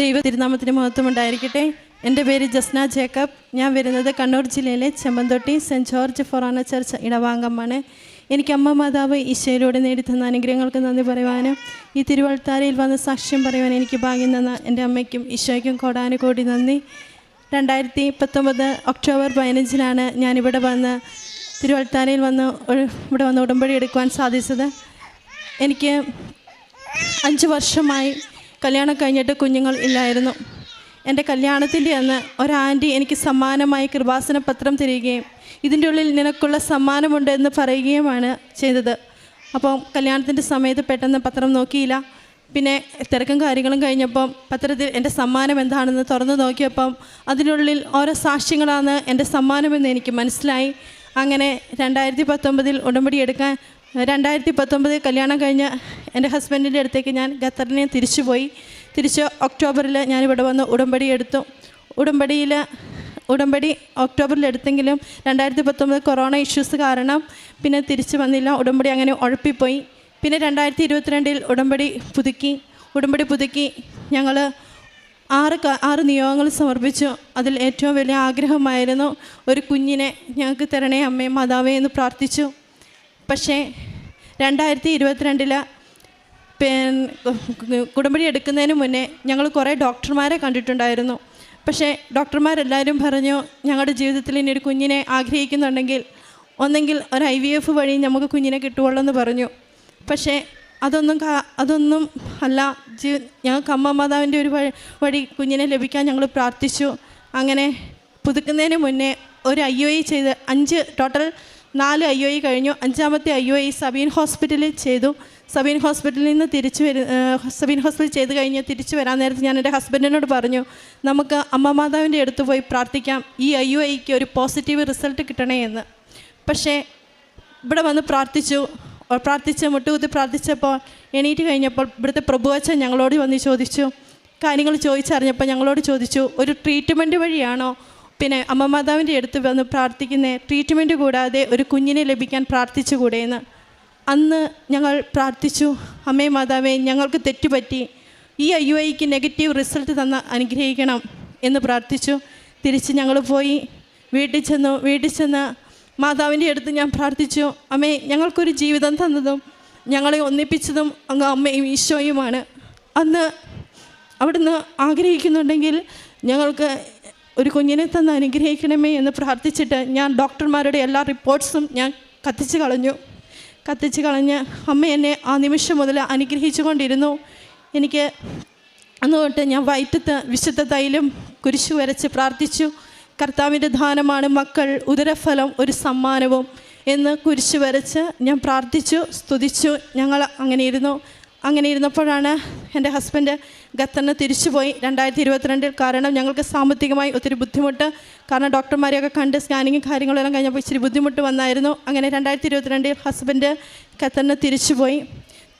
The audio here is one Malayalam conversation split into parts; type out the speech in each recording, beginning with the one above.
ദൈവ തിരുനാമത്തിന് മഹത്വം ഉണ്ടായിരിക്കട്ടെ എന്റെ പേര് ജസ്ന ജേക്കബ്. ഞാൻ വരുന്നത് കണ്ണൂർ ജില്ലയിലെ Chempanthotty Saint George forane church ഇടവാംഗമാണ് എനിക്ക് അമ്മ മാതാവ് ഈശോയിലൂടെ നേടിത്തന്ന അനുഗ്രഹങ്ങൾക്ക് നന്ദി പറയുവാനും ഈ തിരുവൾത്താരയിൽ വന്ന സാക്ഷ്യം പറയുവാൻ എനിക്ക് ഭാഗ്യം തന്ന എന്റെ അമ്മയ്ക്കും ഈശോയ്ക്കും കോടാനുകോടി നന്ദി. രണ്ടായിരത്തി പത്തൊമ്പത് ഒക്ടോബർ പതിനഞ്ചിനാണ് ഞാനിവിടെ വന്ന് തിരുവൾത്താരയിൽ വന്ന് ഇവിടെ വന്ന് ഉടമ്പടി എടുക്കുവാൻ സാധിച്ചത്. എനിക്ക് അഞ്ച് വർഷമായി കല്യാണം കഴിഞ്ഞിട്ട് കുഞ്ഞുങ്ങൾ ഇല്ലായിരുന്നു. എന്റെ കല്യാണത്തിന്റെ അന്ന് ഒരാന്റി എനിക്ക് സമ്മാനമായി കൃപാസന പത്രം തരികയും ഇതിന്റെ ഉള്ളിൽ നിനക്കുള്ള സമ്മാനമുണ്ട് എന്ന് പറയുകയുമാണ് ചെയ്തത്. അപ്പോൾ കല്യാണത്തിന്റെ സമയത്ത് പെട്ടെന്ന് പത്രം നോക്കിയില്ല. പിന്നെ തിരക്കും കാര്യങ്ങളും കഴിഞ്ഞപ്പം പത്രത്തിൽ എന്റെ സമ്മാനം എന്താണെന്ന് തുറന്നു നോക്കിയപ്പം അതിനുള്ളിൽ ഓരോ സാക്ഷ്യങ്ങളാണ് എന്റെ സമ്മാനമെന്ന് എനിക്ക് മനസ്സിലായി. അങ്ങനെ രണ്ടായിരത്തി പത്തൊമ്പതിൽ ഉടമ്പടി എടുക്കാൻ രണ്ടായിരത്തി പത്തൊമ്പതിൽ കല്യാണം കഴിഞ്ഞ് എന്റെ ഹസ്ബൻഡിന്റെ അടുത്തേക്ക് ഞാൻ ഖത്തറിനെ തിരിച്ചു പോയി തിരിച്ച് ഒക്ടോബറിൽ ഞാനിവിടെ വന്ന് ഉടമ്പടി എടുത്തു. ഉടമ്പടിയിൽ ഉടമ്പടി ഒക്ടോബറിൽ എടുത്തെങ്കിലും രണ്ടായിരത്തി പത്തൊമ്പത് കൊറോണ ഇഷ്യൂസ് കാരണം പിന്നെ തിരിച്ചു വന്നില്ല. ഉടമ്പടി അങ്ങനെ ഉഴപ്പിപ്പോയി പിന്നെ രണ്ടായിരത്തി ഇരുപത്തിരണ്ടിൽ ഉടമ്പടി പുതുക്കി. ഉടമ്പടി പുതുക്കി ഞങ്ങൾ ആറ് ആറ് നിയോഗങ്ങൾ സമർപ്പിച്ചു. അതിൽ ഏറ്റവും വലിയ ആഗ്രഹമായിരുന്നു ഒരു കുഞ്ഞിനെ ഞങ്ങൾക്ക് തരണേ അമ്മേ മാതാവേ എന്ന് പ്രാർത്ഥിച്ചു. പക്ഷേ രണ്ടായിരത്തി ഇരുപത്തിരണ്ടിൽ കുടുംബടി എടുക്കുന്നതിന് മുന്നേ ഞങ്ങൾ കുറേ ഡോക്ടർമാരെ കണ്ടിട്ടുണ്ടായിരുന്നു. പക്ഷേ ഡോക്ടർമാരെല്ലാവരും പറഞ്ഞു ഞങ്ങളുടെ ജീവിതത്തിൽ ഇനി ഒരു കുഞ്ഞിനെ ആഗ്രഹിക്കുന്നുണ്ടെങ്കിൽ ഒന്നെങ്കിൽ ഒരു ഐ വി എഫ് വഴി നമുക്ക് കുഞ്ഞിനെ കിട്ടുകയുള്ളൂ എന്ന് പറഞ്ഞു. പക്ഷേ അതൊന്നും അതൊന്നും അല്ല. ജീ ഞങ്ങൾക്ക് അമ്മ മാതാവിന്റെ ഒരു വഴി കുഞ്ഞിനെ ലഭിക്കാൻ ഞങ്ങൾ പ്രാർത്ഥിച്ചു. അങ്ങനെ പുതുക്കുന്നതിന് മുന്നേ ഒരു ഐ ഒ ചെയ്ത് അഞ്ച് ടോട്ടൽ നാല് ഐ ഒ ഇ കഴിഞ്ഞു. അഞ്ചാമത്തെ ഐ ഒ ഇ സബീൻ ഹോസ്പിറ്റലിൽ ചെയ്തു. സബീൻ ഹോസ്പിറ്റലിൽ നിന്ന് തിരിച്ചു വരു സബീൻ ഹോസ്പിറ്റൽ ചെയ്ത് കഴിഞ്ഞ് തിരിച്ചു വരാൻ നേരത്ത് ഞാൻ എന്റെ ഹസ്ബൻഡിനോട് പറഞ്ഞു നമുക്ക് അമ്മ മാതാവിന്റെ അടുത്ത് പോയി പ്രാർത്ഥിക്കാം. ഈ ഐ ഒ ഐക്ക് ഒരു പോസിറ്റീവ് റിസൾട്ട് കിട്ടണേ എന്ന്. പക്ഷേ ഇവിടെ വന്ന് പ്രാർത്ഥിച്ചു. പ്രാർത്ഥിച്ച് മുട്ടുകുത്തി പ്രാർത്ഥിച്ചപ്പോൾ എണീറ്റ് കഴിഞ്ഞപ്പോൾ ഇവിടുത്തെ പ്രഭുവച്ചൻ ഞങ്ങളോട് വന്ന് ചോദിച്ചു. കാര്യങ്ങൾ ചോദിച്ചറിഞ്ഞപ്പോൾ ഞങ്ങളോട് ചോദിച്ചു ഒരു ട്രീറ്റ്മെന്റ് വഴിയാണോ പിന്നെ അമ്മ മാതാവിന്റെ അടുത്ത് വന്ന് പ്രാർത്ഥിക്കുന്ന ട്രീറ്റ്മെന്റ് കൂടാതെ ഒരു കുഞ്ഞിനെ ലഭിക്കാൻ പ്രാർത്ഥിച്ചുകൂടെയെന്ന് അന്ന് ഞങ്ങൾ പ്രാർത്ഥിച്ചു അമ്മേ മാതാവേ ഞങ്ങൾക്ക് തെറ്റുപറ്റി. ഈ ഐ യു ഐക്ക് നെഗറ്റീവ് റിസൾട്ട് തന്ന അനുഗ്രഹിക്കണം എന്ന് പ്രാർത്ഥിച്ചു. തിരിച്ച് ഞങ്ങൾ പോയി. വീട്ടിൽ ചെന്നു വീട്ടിൽ ചെന്ന് മാതാവിന്റെ അടുത്ത് ഞാൻ പ്രാർത്ഥിച്ചു അമ്മേ ഞങ്ങൾക്കൊരു ജീവിതം തന്നതും ഞങ്ങളെ ഒന്നിപ്പിച്ചതും അങ്ങ് അമ്മയും ഈശോയുമാണ്. അന്ന് അവിടുന്ന് ആഗ്രഹിക്കുന്നുണ്ടെങ്കിൽ ഞങ്ങൾക്ക് ഒരു കുഞ്ഞിനെ തന്ന് അനുഗ്രഹിക്കണമേ എന്ന് പ്രാർത്ഥിച്ചിട്ട് ഞാൻ ഡോക്ടർമാരുടെ എല്ലാ റിപ്പോർട്ട്സും ഞാൻ കത്തിച്ച് കളഞ്ഞു. കത്തിച്ച് കളഞ്ഞ് അമ്മ എന്നെ ആ നിമിഷം മുതൽ അനുഗ്രഹിച്ചു കൊണ്ടിരുന്നു. എനിക്ക് അന്ന് തൊട്ട് ഞാൻ വയറ്റത്ത് വിശുദ്ധ തൈലും കുരിശു വരച്ച് പ്രാർത്ഥിച്ചു. കർത്താവിന്റെ ദാനമാണ് മക്കൾ ഉദരഫലം ഒരു സമ്മാനവും എന്ന് കുരിശു വരച്ച് ഞാൻ പ്രാർത്ഥിച്ചു സ്തുതിച്ചു ഞങ്ങൾ അങ്ങനെ ഇരുന്നു. അങ്ങനെ ഇരുന്നപ്പോഴാണ് എന്റെ ഹസ്ബൻഡ് ഖത്തറിന് തിരിച്ചുപോയി. രണ്ടായിരത്തി ഇരുപത്തിരണ്ടിൽ കാരണം ഞങ്ങൾക്ക് സാമ്പത്തികമായി ഒത്തിരി ബുദ്ധിമുട്ട്. കാരണം ഡോക്ടർമാരെയൊക്കെ കണ്ട് സ്കാനിങ്ങും കാര്യങ്ങളെല്ലാം കഴിഞ്ഞപ്പോൾ ഇച്ചിരി ബുദ്ധിമുട്ട് വന്നായിരുന്നു. അങ്ങനെ രണ്ടായിരത്തി ഇരുപത്തിരണ്ടിൽ ഹസ്ബൻഡ് ഖത്തറിന് തിരിച്ചുപോയി.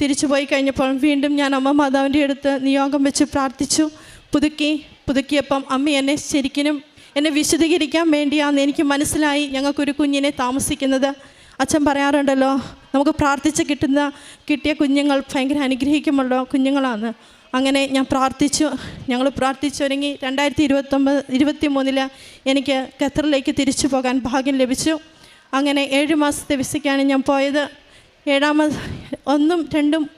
തിരിച്ചുപോയി കഴിഞ്ഞപ്പോൾ വീണ്ടും ഞാൻ അമ്മ മാതാവിന്റെ അടുത്ത് നിയോഗം വെച്ച് പ്രാർത്ഥിച്ചു. പുതുക്കി പുതുക്കിയപ്പം അമ്മ എന്നെ ശരിക്കും എന്നെ വിശദീകരിക്കാൻ വേണ്ടിയാണെന്ന് എനിക്ക് മനസ്സിലായി. ഞങ്ങൾക്കൊരു കുഞ്ഞിനെ താമസിക്കുന്നത്. അച്ഛൻ പറയാറുണ്ടല്ലോ നമുക്ക് പ്രാർത്ഥിച്ച് കിട്ടുന്ന കിട്ടിയ കുഞ്ഞുങ്ങൾ ഭയങ്കര അനുഗ്രഹിക്കുമല്ലോ കുഞ്ഞുങ്ങളാണ്. അങ്ങനെ ഞാൻ പ്രാർത്ഥിച്ചു. ഞങ്ങൾ പ്രാർത്ഥിച്ചൊരുങ്ങി. രണ്ടായിരത്തി ഇരുപത്തൊമ്പത് ഇരുപത്തി മൂന്നിൽ എനിക്ക് ഖത്തറിലേക്ക് തിരിച്ചു പോകാൻ ഭാഗ്യം ലഭിച്ചു. അങ്ങനെ ഏഴ് മാസത്തെ വിസയ്ക്കാണ് ഞാൻ പോയത്. ഏഴാമത് ഒന്നും രണ്ടും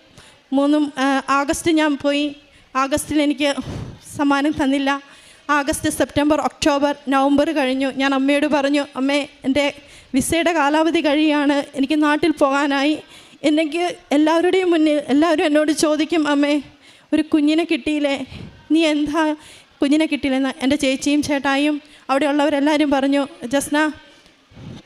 മൂന്നും ആഗസ്റ്റ് ഞാൻ പോയി. ആഗസ്റ്റിൽ എനിക്ക് സമ്മാനം തന്നില്ല. ആഗസ്റ്റ് സെപ്റ്റംബർ ഒക്ടോബർ നവംബർ കഴിഞ്ഞു. ഞാൻ അമ്മയോട് പറഞ്ഞു അമ്മേ എന്റെ വിസയുടെ കാലാവധി കഴിയാണ്. എനിക്ക് നാട്ടിൽ പോകാനായി. എനിക്ക് എല്ലാവരുടെയും മുന്നിൽ എല്ലാവരും എന്നോട് ചോദിക്കും അമ്മേ ഒരു കുഞ്ഞിനെ കിട്ടിയില്ലേ? നീ എന്താ കുഞ്ഞിനെ കിട്ടിയില്ലെന്ന്? എന്റെ ചേച്ചിയും ചേട്ടായും അവിടെയുള്ളവരെല്ലാവരും പറഞ്ഞു ജസ്ന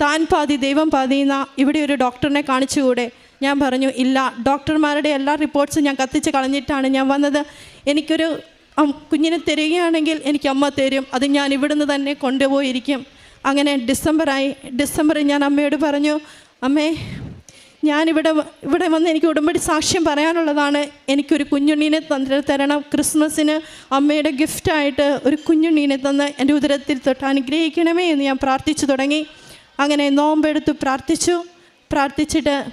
താൻ പാതി ദൈവം പാതി എന്ന ഇവിടെ ഒരു ഡോക്ടറിനെ കാണിച്ചുകൂടെ? ഞാൻ പറഞ്ഞു ഇല്ല ഡോക്ടർമാരുടെ എല്ലാ റിപ്പോർട്ട്സും ഞാൻ കത്തിച്ച് കളഞ്ഞിട്ടാണ് ഞാൻ വന്നത്. എനിക്കൊരു കുഞ്ഞിനെ തരികയാണെങ്കിൽ എനിക്ക് അമ്മ തരും. അത് ഞാൻ ഇവിടുന്ന് തന്നെ കൊണ്ടുപോയിരിക്കും. അങ്ങനെ ഡിസംബറായി ഡിസംബറിൽ ഞാൻ അമ്മയോട് പറഞ്ഞു അമ്മേ ഞാനിവിടെ ഇവിടെ വന്ന് എനിക്ക് ഉടമ്പടി സാക്ഷ്യം പറയാനുള്ളതാണ്. എനിക്കൊരു കുഞ്ഞുണ്ണീനെ തന്നിട്ട് തരണം. ക്രിസ്മസിന് അമ്മയുടെ ഗിഫ്റ്റായിട്ട് ഒരു കുഞ്ഞുണ്ണീനെ തന്ന് എന്റെ ഉദരത്തിൽ തൊട്ട് അനുഗ്രഹിക്കണമേ എന്ന് ഞാൻ പ്രാർത്ഥിച്ചു തുടങ്ങി. അങ്ങനെ നോമ്പെടുത്ത് പ്രാർത്ഥിച്ചു. പ്രാർത്ഥിച്ചിട്ട്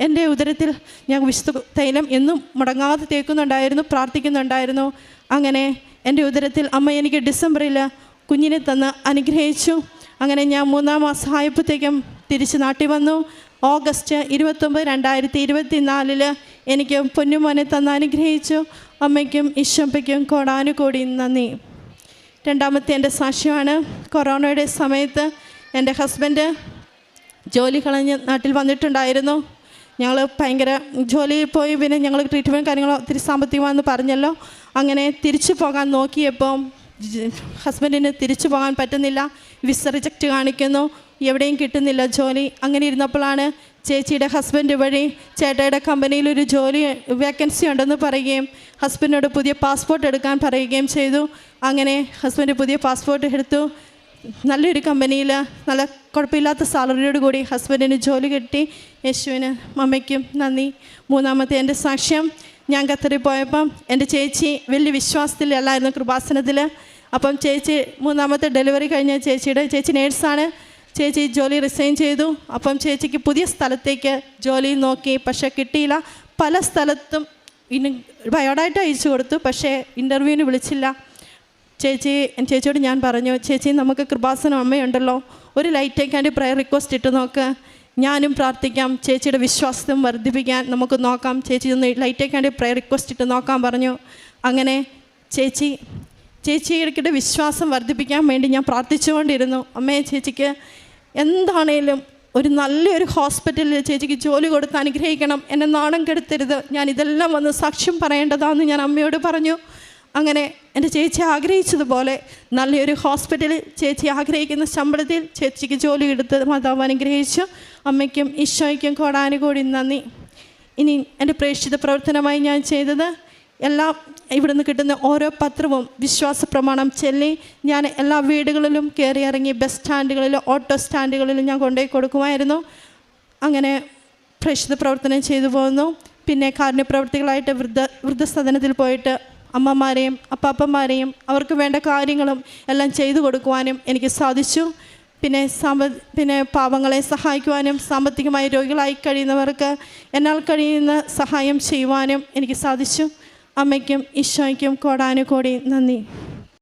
എന്റെ ഉദരത്തിൽ ഞാൻ വിശുദ്ധ തൈലം എന്നും മുടങ്ങാതെ തേക്കുന്നുണ്ടായിരുന്നു പ്രാർത്ഥിക്കുന്നുണ്ടായിരുന്നു. അങ്ങനെ എന്റെ ഉദരത്തിൽ അമ്മ എനിക്ക് ഡിസംബറിൽ കുഞ്ഞിനെ തന്ന് അനുഗ്രഹിച്ചു. അങ്ങനെ ഞാൻ മൂന്നാം മാസം ആയപ്പോഴത്തേക്കും തിരിച്ച് നാട്ടിൽ വന്നു. ഓഗസ്റ്റ് ഇരുപത്തൊമ്പത് രണ്ടായിരത്തി ഇരുപത്തി നാലിൽ എനിക്ക് പൊന്നുമോനെ തന്ന് അനുഗ്രഹിച്ചു. അമ്മയ്ക്കും ഇശമ്പയ്ക്കും കോടാനുകൂടി നന്ദി. രണ്ടാമത്തെ എന്റെ സാക്ഷ്യമാണ്. കൊറോണയുടെ സമയത്ത് എന്റെ ഹസ്ബൻഡ് ജോലി കളഞ്ഞ് നാട്ടിൽ വന്നിട്ടുണ്ടായിരുന്നു. ഞങ്ങൾ ഭയങ്കര ജോലിയിൽ പോയി പിന്നെ ഞങ്ങൾ ട്രീറ്റ്മെന്റ് കാര്യങ്ങളോ ഒത്തിരി സാമ്പത്തികമാണെന്ന് പറഞ്ഞല്ലോ. അങ്ങനെ തിരിച്ചു പോകാൻ നോക്കിയപ്പോൾ ഹസ്ബൻഡിന് തിരിച്ചു പോകാൻ പറ്റുന്നില്ല. വിസ റിജക്റ്റ് കാണിക്കുന്നു. എവിടെയും കിട്ടുന്നില്ല ജോലി. അങ്ങനെ ഇരുന്നപ്പോഴാണ് ചേച്ചിയുടെ ഹസ്ബൻഡ് വഴി ചേട്ടയുടെ കമ്പനിയിൽ ഒരു ജോലി വേക്കൻസി ഉണ്ടെന്ന് പറയുകയും ഹസ്ബൻഡിനോട് പുതിയ പാസ്പോർട്ട് എടുക്കാൻ പറയുകയും ചെയ്തു. അങ്ങനെ ഹസ്ബൻഡ് പുതിയ പാസ്പോർട്ട് എടുത്തു. നല്ലൊരു കമ്പനിയിൽ നല്ല കുഴപ്പമില്ലാത്ത സാലറിയോട് കൂടി ഹസ്ബൻഡിന് ജോലി കിട്ടി. യേശുവിന് മമ്മയ്ക്കും നന്ദി. മൂന്നാമത്തെ എന്റെ സാക്ഷ്യം ഞാൻ ഖത്തറിൽ പോയപ്പം എന്റെ ചേച്ചി വലിയ വിശ്വാസത്തിലല്ലായിരുന്നു കൃപാസനത്തിൽ. അപ്പം ചേച്ചി മൂന്നാമത്തെ ഡെലിവറി കഴിഞ്ഞ ചേച്ചിയുടെ ചേച്ചി നേഴ്സാണ്. ചേച്ചി ജോലി റിസൈൻ ചെയ്തു. അപ്പം ചേച്ചിക്ക് പുതിയ സ്ഥലത്തേക്ക് ജോലി നോക്കി പക്ഷേ കിട്ടിയില്ല. പല സ്ഥലത്തും ഇനി ബയോഡാറ്റ അയച്ചു കൊടുത്തു പക്ഷേ ഇന്റർവ്യൂവിന് വിളിച്ചില്ല. ചേച്ചി ചേച്ചിയോട് ഞാൻ പറഞ്ഞു ചേച്ചി നമുക്ക് കൃപാസന അമ്മയുണ്ടല്ലോ. ഒരു ലൈറ്റ് ആക്കാന്റെ പ്രയർ റിക്വസ്റ്റ് ഇട്ട് നോക്ക്. ഞാനും പ്രാർത്ഥിക്കാം. ചേച്ചിയുടെ വിശ്വാസം വർദ്ധിപ്പിക്കാൻ നമുക്ക് നോക്കാം. ചേച്ചി ഒന്ന് ലൈറ്റ് ആക്കാന്റെ പ്രയർ റിക്വസ്റ്റ് ഇട്ട് നോക്കാൻ പറഞ്ഞു. അങ്ങനെ ചേച്ചി ചേച്ചിയുടെ വിശ്വാസം വർദ്ധിപ്പിക്കാൻ വേണ്ടി ഞാൻ പ്രാർത്ഥിച്ചുകൊണ്ടിരുന്നു. അമ്മയെ ചേച്ചിക്ക് എന്താണേലും ഒരു നല്ലൊരു ഹോസ്പിറ്റലിൽ ചേച്ചിക്ക് ജോലി കൊടുത്ത് അനുഗ്രഹിക്കണം. എന്നെ നാണം കെടുത്തരുത്. ഞാൻ ഇതെല്ലാം വന്ന് സാക്ഷ്യം പറയേണ്ടതാണെന്ന് ഞാൻ അമ്മയോട് പറഞ്ഞു. അങ്ങനെ എന്റെ ചേച്ചി ആഗ്രഹിച്ചതുപോലെ നല്ലൊരു ഹോസ്പിറ്റലിൽ ചേച്ചി ആഗ്രഹിക്കുന്ന ശമ്പളത്തിൽ ചേച്ചിക്ക് ജോലി എടുത്ത് മാതാവ് അനുഗ്രഹിച്ചു. അമ്മയ്ക്കും ഈശോയ്ക്കും കോടാനുകൂടി നന്ദി. ഇനി എന്റെ പ്രേക്ഷിത പ്രവർത്തനമായി ഞാൻ ചെയ്തത് എല്ലാം ഇവിടുന്ന് കിട്ടുന്ന ഓരോ പത്രവും വിശ്വാസ പ്രമാണം ചൊല്ലി ഞാൻ എല്ലാ വീടുകളിലും കയറി ഇറങ്ങി ബസ് സ്റ്റാൻഡുകളിലും ഓട്ടോ സ്റ്റാൻഡുകളിലും ഞാൻ കൊണ്ടുപോയി കൊടുക്കുമായിരുന്നു. അങ്ങനെ പ്രേക്ഷിത പ്രവർത്തനം ചെയ്തു പോകുന്നു പിന്നെ കാരുണ്യപ്രവർത്തികളായിട്ട് വൃദ്ധ വൃദ്ധസദനത്തിൽ പോയിട്ട് അമ്മമാരെയും അപ്പാപ്പന്മാരെയും അവർക്ക് വേണ്ട കാര്യങ്ങളും എല്ലാം ചെയ്തു കൊടുക്കുവാനും എനിക്ക് സാധിച്ചു. പിന്നെ സാമ്പ പിന്നെ പാവങ്ങളെ സഹായിക്കുവാനും സാമ്പത്തികമായി രോഗികളായി കഴിയുന്നവർക്ക് എന്നാൽ കഴിയുന്ന സഹായം ചെയ്യുവാനും എനിക്ക് സാധിച്ചു. അമ്മയ്ക്കും ഈശോയ്ക്കും കോടാനുകോടി നന്ദി.